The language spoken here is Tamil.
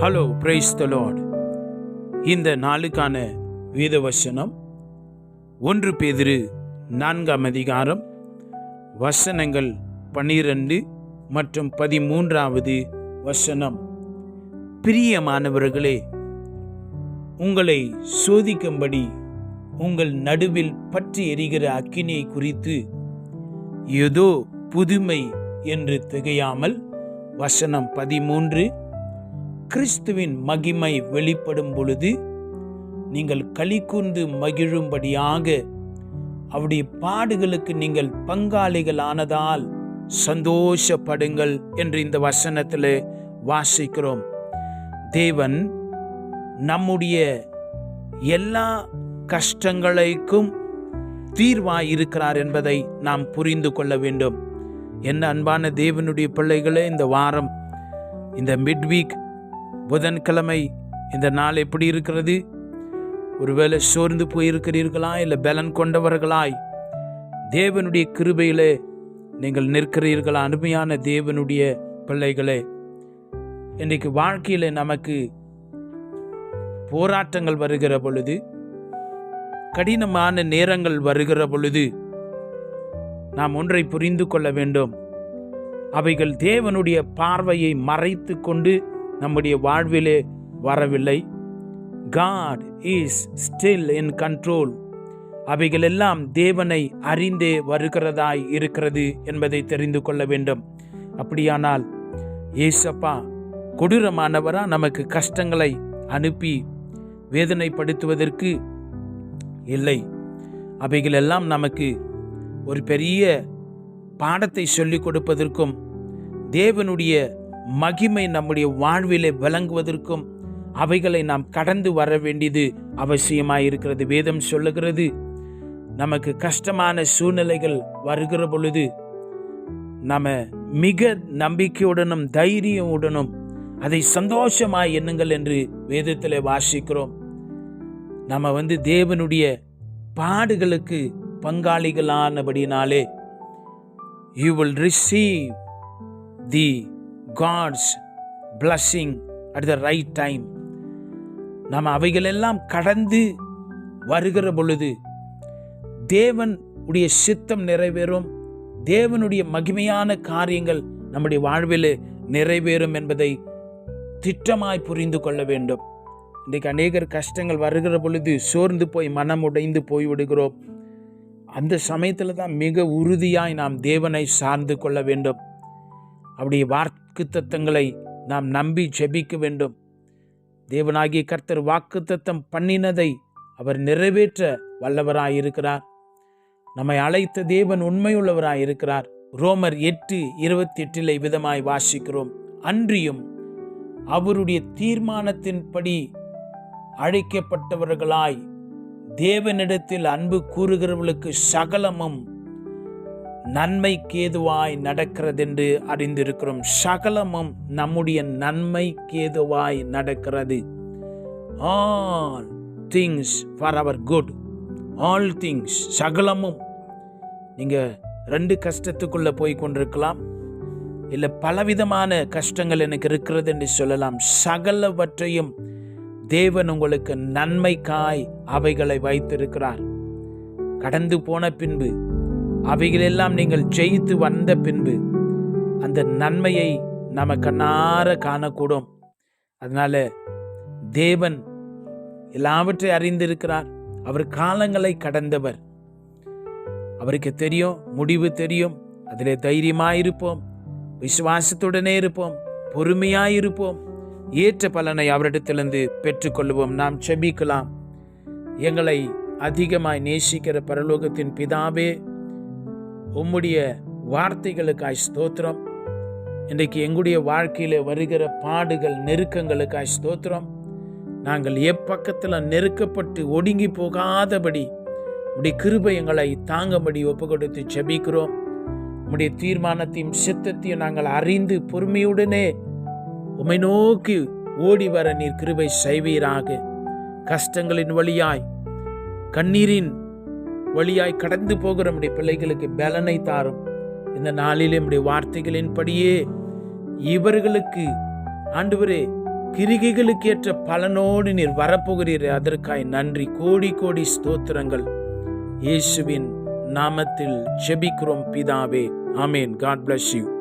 ஹலோ பிரைஸ் த லார்ட் இந்த நாளுக்கான வேத வசனம் ஒன்று பேதிரு நான்காம் அதிகாரம் வசனங்கள் பன்னிரண்டு மற்றும் பதிமூன்றாவது வசனம். பிரியமானவர்களே உங்களை சோதிக்கும்படி உங்கள் நடுவில் பற்றி எரிகிற அக்கினியை குறித்து ஏதோ புதுமை என்று திகையாமல் வசனம் பதிமூன்று கிறிஸ்துவின் மகிமை வெளிப்படும் பொழுது நீங்கள் களி கூர்ந்து மகிழும்படியாக அவருடைய பாடுகளுக்கு நீங்கள் பங்காளிகளானதால் சந்தோஷப்படுங்கள் என்று இந்த வசனத்தில் வாசிக்கிறோம். தேவன் நம்முடைய எல்லா கஷ்டங்களுக்கும் தீர்வாய் இருக்கிறார் என்பதை நாம் புரிந்து கொள்ள வேண்டும். என்ன அன்பான தேவனுடைய பிள்ளைகளே இந்த வாரம் இந்த மிட் வீக் புதன்கிழமை இந்த நாள் எப்படி இருக்கிறது? ஒருவேளை சோர்ந்து போயிருக்கிறீர்களா இல்லை பலன் கொண்டவர்களாய்? தேவனுடைய கிருபையிலே நீங்கள் நிற்கிறீர்களா? அருமையான தேவனுடைய பிள்ளைகளே இன்றைக்கு வாழ்க்கையில் நமக்கு போராட்டங்கள் வருகிற பொழுது கடினமான நேரங்கள் வருகிற பொழுது நாம் ஒன்றை புரிந்து கொள்ள வேண்டும். அவைகள் தேவனுடைய பார்வையை மறைத்து கொண்டு நம்முடைய வாழ்விலே வரவில்லை. God is still in control அவைகளெல்லாம் தேவனை அறிந்தே வருகிறதாய் இருக்கிறது என்பதை தெரிந்து கொள்ள வேண்டும். அப்படியானால் ஏசப்பா கொடூரமானவரா நமக்கு கஷ்டங்களை அனுப்பி வேதனைப்படுத்துவதற்கு இல்லை. அவைகளெல்லாம் நமக்கு ஒரு பெரிய பாடத்தை சொல்லிக் கொடுப்பதற்கும் தேவனுடைய மகிமை நம்முடைய வாழ்விலே விளங்குவதற்கும் அவைகளை நாம் கடந்து வர வேண்டியது அவசியமாக இருக்கிறது வேதம் சொல்லுகிறது நமக்கு கஷ்டமான சூழ்நிலைகள் வருகிற பொழுது நம்ம மிக நம்பிக்கையுடனும் தைரியமுடனும் அதை சந்தோஷமாய் எண்ணுங்கள் என்று வேதத்தில் வாசிக்கிறோம். நம்ம வந்து தேவனுடைய பாடுகளுக்கு பங்காளிகளானபடினாலே you will receive the God's blessing at the right time நாம் அவைகளெல்லாம் கடந்து வருகிற பொழுது தேவன் உடைய சித்தம் நிறைவேறும். தேவனுடைய மகிமையான காரியங்கள் நம்முடைய வாழ்வில் நிறைவேறும் என்பதை திட்டமாய் புரிந்து கொள்ள வேண்டும். இன்றைக்கு அநேகர் கஷ்டங்கள் வருகிற பொழுது சோர்ந்து போய் மனம் உடைந்து போய் விடுகிறோம் அந்த சமயத்தில் தான் மிக உறுதியாய் நாம் தேவனை சார்ந்து கொள்ள வேண்டும். அவருடைய வாக்கு தத்தங்களை நாம் நம்பி ஜெபிக்க வேண்டும். தேவனாகிய கர்த்தர் வாக்கு தத்தம் பண்ணினதை அவர் நிறைவேற்ற வல்லவராயிருக்கிறார். நம்மை அழைத்த தேவன் உண்மையுள்ளவராயிருக்கிறார் ரோமர் எட்டு இருபத்தி எட்டில் விதமாய் வாசிக்கிறோம். அன்றியும் அவருடைய தீர்மானத்தின்படி அழைக்கப்பட்டவர்களாய் தேவனிடத்தில் அன்பு கூறுகிறவர்களுக்கு சகலமும் நன்மைக்கேதுவாய் நடக்கிறதென்று அறிந்திருக்கிறோம். சகலமும் நம்முடைய நன்மைக்கேதுவாய் நடக்கிறது. All things for our good all things சகலமும். நீங்கள் ரெண்டு கஷ்டத்துக்குள்ளே போய் கொண்டிருக்கலாம். இல்லை பலவிதமான கஷ்டங்கள் எனக்கு இருக்கிறது என்று சொல்லலாம். சகலவற்றையும் தேவன் உங்களுக்கு நன்மைக்காய் அவைகளை வைத்திருக்கிறார். கடந்து போன பின்பு அவைகளெல்லாம் நீங்கள் ஜெயித்து வந்த பின்பு அந்த நன்மையை நம்ம கண்ணார காணக்கூடும். அதனால தேவன் எல்லாவற்றை அறிந்திருக்கிறார். அவர் காலங்களை கடந்தவர். அவருக்கு தெரியும் முடிவு தெரியும். அதிலே தைரியமாயிருப்போம். விசுவாசத்துடனே இருப்போம். பொறுமையாயிருப்போம். ஏற்ற பலனை அவரிடத்திலிருந்து பெற்றுக்கொள்வோம் நாம் செபிக்கலாம். எங்களை அதிகமாய் நேசிக்கிற பரலோகத்தின் பிதாவே உம்முடைய வார்த்தைகளுக்காய் ஸ்தோத்திரம். இன்றைக்கு எங்களுடைய வாழ்க்கையில் வருகிற பாடுகள் நெருக்கங்களுக்காய் ஸ்தோத்திரம். நாங்கள் எப்பக்கத்தில் நெருக்கப்பட்டு ஒடுங்கி போகாதபடி உடைய கிருபை எங்களை தாங்கபடி ஒப்பு கொடுத்து செபிக்கிறோம் உம்முடைய தீர்மானத்தையும் சித்தத்தையும் நாங்கள் அறிந்து பொறுமையுடனே உமை நோக்கி ஓடி வர நீர் கிருபை செய்வீராக. கஷ்டங்களின் வழியாய் கண்ணீரின் வழியாய் கடந்து போகிற நம்முடைய பிள்ளைகளுக்கு பலனை தாரும். இந்த நாளிலே நம்முடைய வார்த்தைகளின்படியே இவர்களுக்கு ஆண்டவரே கிரிகைகளுக்கு ஏற்ற பலனோடு நீர் வரப்போகிறீர். அதற்காய் நன்றி. கோடி கோடி ஸ்தோத்திரங்கள். இயேசுவின் நாமத்தில் ஜெபிக்கிறோம் பிதாவே. ஆமேன். God bless you